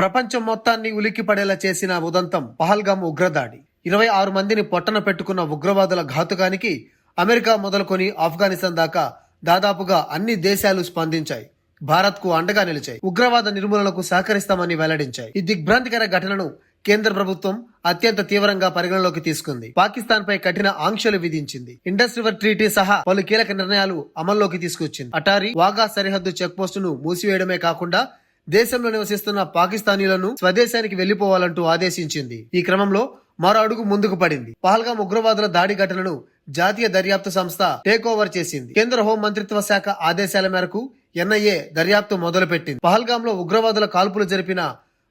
ప్రపంచం మొత్తాన్ని ఉలిక్కి పడేలా చేసిన ఉదంతం పహల్గామ్ ఉగ్రదాడి. ఇరవై ఆరు మందిని పొట్టన పెట్టుకున్న ఉగ్రవాదుల ఘాతుకానికి అమెరికా మొదలుకొని ఆఫ్ఘనిస్తాన్ దాకా దాదాపుగా అన్ని దేశాలు స్పందించాయి. భారత్కు అండగా నిలిచాయి. ఉగ్రవాద నిర్మూలనకు సహకరిస్తామని వెల్లడించాయి. ఈ దిగ్భ్రాంతికర ఘటనను కేంద్ర ప్రభుత్వం అత్యంత తీవ్రంగా పరిగణలోకి తీసుకుంది. పాకిస్తాన్ పై కఠిన ఆంక్షలు విధించింది. ఇండస్ రివర్ ట్రీటీ సహా పలు కీలక నిర్ణయాలు అమల్లోకి తీసుకొచ్చింది. అటారీ వాగా సరిహద్దు చెక్ పోస్టును మూసివేయడమే కాకుండా దేశంలో నివసిస్తున్న పాకిస్తానీలను స్వదేశానికి వెళ్ళిపోవాలంటూ ఆదేశించింది. ఈ క్రమంలో మరో అడుగు ముందుకు పడింది. పహల్గాం ఉగ్రవాదుల దాడి ఘటనను జాతీయ దర్యాప్తు సంస్థ టేక్ ఓవర్ చేసింది. కేంద్ర హోం మంత్రిత్వ శాఖ ఆదేశాల మేరకు ఎన్ఐఏ దర్యాప్తు మొదలుపెట్టింది. పహల్గాం లో ఉగ్రవాదుల కాల్పులు జరిపిన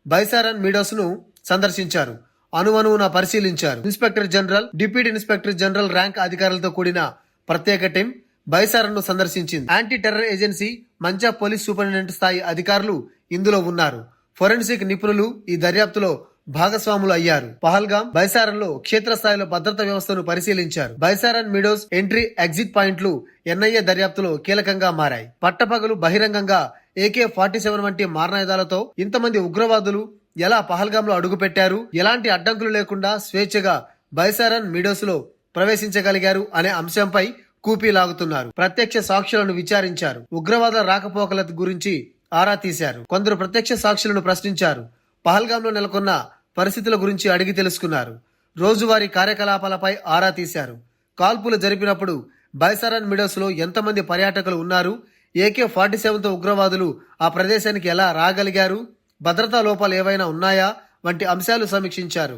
బైసారన్ మీడోస్ను సందర్శించారు అణువణువున పరిశీలించారు. Inspector general deputy inspector general rank అధికారులతో కూడిన ప్రత్యేక టీం బైసారన్ను సందర్శించింది. యాంటీ టెర్రర్ ఏజెన్సీ మంచా పోలీస్ సూపరింటెండెంట్ స్థాయి అధికారులు ఇందులో ఉన్నారు. ఫోరెన్సిక్ నిపుణులు ఈ దర్యాప్తులో భాగస్వాములు అయ్యారు. పహల్గాం బైసారన్లో క్షేత్రస్థాయిలో భద్రతా వ్యవస్థను పరిశీలించారు. బైసారన్ మిడోస్ ఎంట్రీ ఎగ్జిట్ పాయింట్లు ఎన్ఐఏ దర్యాప్తులో కీలకంగా మారాయి. పట్టపగలు బహిరంగంగా ఏకే ఫార్టీ సెవెన్ వంటి మారణాయుధాలతో ఇంతమంది ఉగ్రవాదులు ఎలా పహల్గాంలో అడుగుపెట్టారు? ఎలాంటి అడ్డంకులు లేకుండా స్వేచ్ఛగా బైసారన్ మిడోస్లో ప్రవేశించగలిగారు అనే అంశంపై కూపీ లాగుతున్నారు. ప్రత్యక్ష సాక్షులను విచారించారు. ఉగ్రవాద రాకపోకల గురించి ఆరా తీశారు. కొందరు ప్రత్యక్ష సాక్షులను ప్రశ్నించారు. పహల్గాంలో నెలకొన్న పరిస్థితుల గురించి అడిగి తెలుసుకున్నారు. రోజువారీ కార్యకలాపాలపై ఆరా తీశారు. కాల్పులు జరిపినప్పుడు బైసారన్ మిడోస్లో ఎంతమంది పర్యాటకులు ఉన్నారు? ఏకే ఫార్టీ సెవెన్తో ఉగ్రవాదులు ఆ ప్రదేశానికి ఎలా రాగలిగారు? భద్రతా లోపాలు ఏవైనా ఉన్నాయా? వంటి అంశాలు సమీక్షించారు.